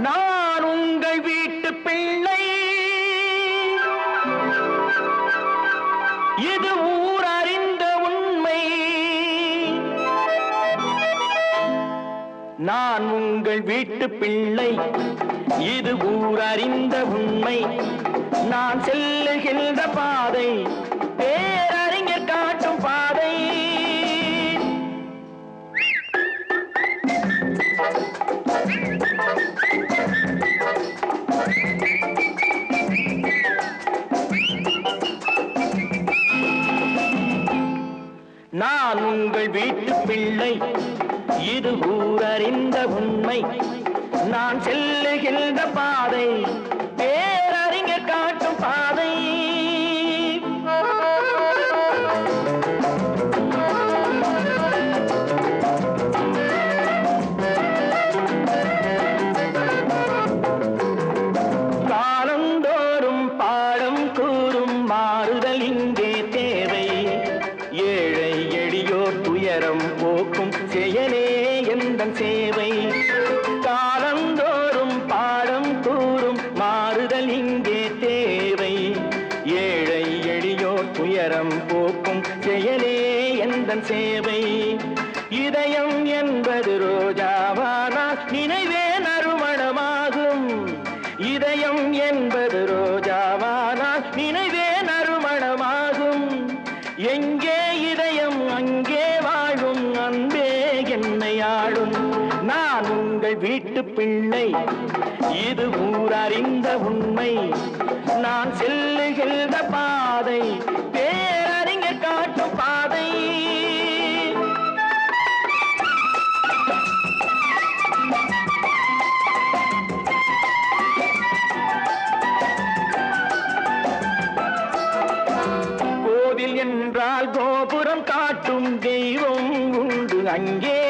நான் உங்கள் வீட்டு பிள்ளை. இது ஊர் அறிந்த உண்மை. நான் உங்கள் வீட்டு பிள்ளை. இது ஊர் அறிந்த உண்மை. நான் செல்லுகின்ற பாதை. அவள் வீட்டு பிள்ளை. இது ஊரறிந்த உண்மை. நான் செல்லுகின்ற பாதை பேரறிஞர் காட்டும் பாதை. காலந்தோறும் பாடம் கூறும் மாறுதல் இங்கே. கண்டன் சேவை. காலந்தோறும் பாடம் கூறும் மாறுதல் இங்கே தேவை. ஏழை எளியோர் துயரம் போக்கும் செயலே எந்த சேவை. இதயம் என்பது ரோஜாவானா நினைவே நறுமணமாகும். இதயம் என்பது ரோஜாவானா நினைவே நறுமணமாகும். எங்கே இதயம் அங்கே வாழும் அன்பே என்னை உங்கள் வீட்டு பிள்ளை. இது ஊரறிந்த உண்மை. நான் செல்லுகின்ற பாதை பேரறிஞர் காட்டும் பாதை. கோவில் என்றால் கோபுரம் காட்டும் தெய்வம் உண்டு. அங்கே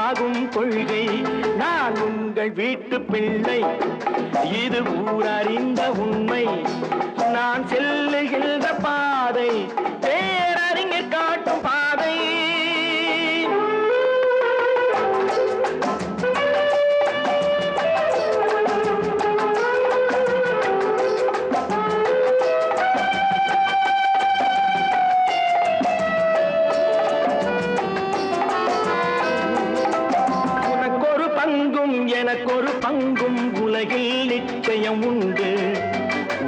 ஆகும் கொள்கை. நான் உங்கள் வீட்டு பிள்ளை. இது ஊரறிந்த உண்மை. எனக்கொரு பங்கும் உலகில் நிச்சயம் உண்டு.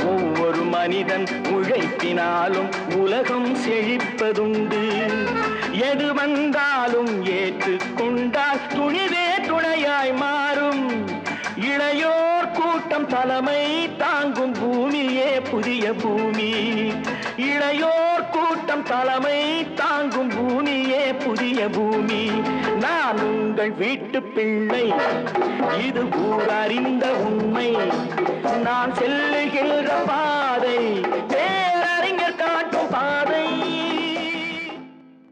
ஒவ்வொரு மனிதன் உழைப்பினாலும் உலகம் செழிப்பதுண்டு. எது வந்தாலும் ஏற்றுக்கொண்டால் துணிவே துணையாய் மாறும். இளையோர் கூட்டம் தலைமை தாங்கும் பூமியே புதிய பூமி. இளையோர் கூட்டம் தலைமை தாங்கும் இந்திய பூமி நான் உங்கள் வீட்டு பிள்ளை. இது ஊரறிந்த உண்மை. நான் செல்லுகின்ற பாதை பேரறிஞர் பாதை